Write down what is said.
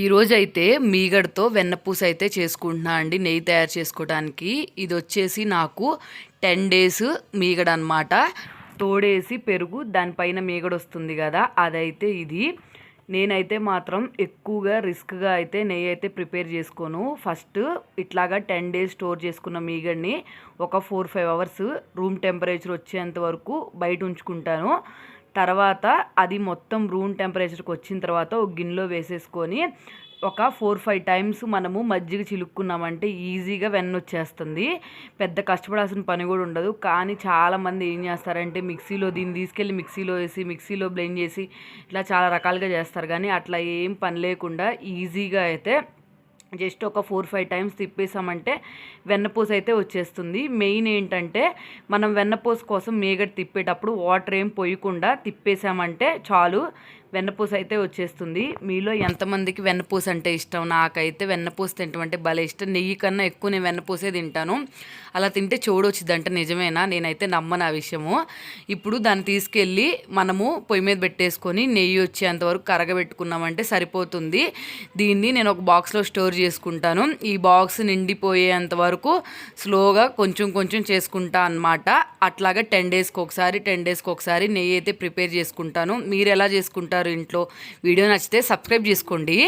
ఈరోజు అయితే మీగడతో వెన్నపూస అయితే చేసుకుంటున్నా అండి నెయ్యి తయారు చేసుకోవడానికి ఇది వచ్చేసి నాకు టెన్ డేస్ మీగడ అనమాట తోడేసి పెరుగు దానిపైన మీగడ వస్తుంది కదా అదైతే ఇది. నేనైతే మాత్రం ఎక్కువగా రిస్క్గా అయితే నెయ్యి అయితే ప్రిపేర్ చేసుకోను. ఫస్ట్ ఇట్లాగా టెన్ డేస్ స్టోర్ చేసుకున్న మీగడ్ని ఒక four five hours room temperature వచ్చేంత వరకు బయట ఉంచుకుంటాను. తర్వాత అది మొత్తం రూమ్ టెంపరేచర్కి వచ్చిన తర్వాత ఒక గిన్నెలో వేసేసుకొని ఒక ఫోర్ ఫైవ్ టైమ్స్ మనము మజ్జిగ చిలుక్కున్నామంటే ఈజీగా వెన్న వచ్చేస్తుంది పెద్ద కష్టపడాల్సిన పని కూడా ఉండదు. కానీ చాలామంది ఏం చేస్తారంటే మిక్సీలో దీన్ని తీసుకెళ్ళి మిక్సీలో వేసి మిక్సీలో బ్లెండ్ చేసి ఇట్లా చాలా రకాలుగా చేస్తారు. కానీ అట్లా ఏం పని లేకుండా ఈజీగా అయితే జస్ట్ ఒక ఫోర్ ఫైవ్ టైమ్స్ తిప్పేసామంటే వెన్నపూస అయితే వచ్చేస్తుంది. మెయిన్ ఏంటంటే మనం వెన్నపూస కోసం మేగడ తిప్పేటప్పుడు వాటర్ ఏం పోయకుండా తిప్పేసామంటే చాలు. వెన్నపూస అయితే వచ్చేస్తుంది. మీలో ఎంతమందికి వెన్నపూస అంటే ఇష్టం? నాకైతే వెన్నపూస తింటామంటే భలే ఇష్టం. నెయ్యి కన్నా ఎక్కువ నేను వెన్నపూసే తింటాను. అలా తింటే చూడొచ్చిందంట నిజమేనా? నేనైతే నమ్మను ఆ విషయము. ఇప్పుడు దాన్ని తీసుకెళ్ళి మనము పొయ్యి మీద పెట్టేసుకొని నెయ్యి వచ్చేంత వరకు కరగబెట్టుకున్నామంటే సరిపోతుంది. దీన్ని నేను ఒక బాక్స్లో స్టోర్ చేసుకుంటాను. ఈ బాక్స్ నిండిపోయేంత వరకు స్లోగా కొంచెం కొంచెం చేసుకుంటా అనమాట అట్లాగా టెన్ డేస్కి ఒకసారి టెన్ డేస్కి ఒకసారి నెయ్యి అయితే ప్రిపేర్ చేసుకుంటాను. మీరు ఎలా చేసుకుంటారు? ఇంట్లో వీడియో నచ్చితే సబ్స్క్రైబ్ చేసుకోండి.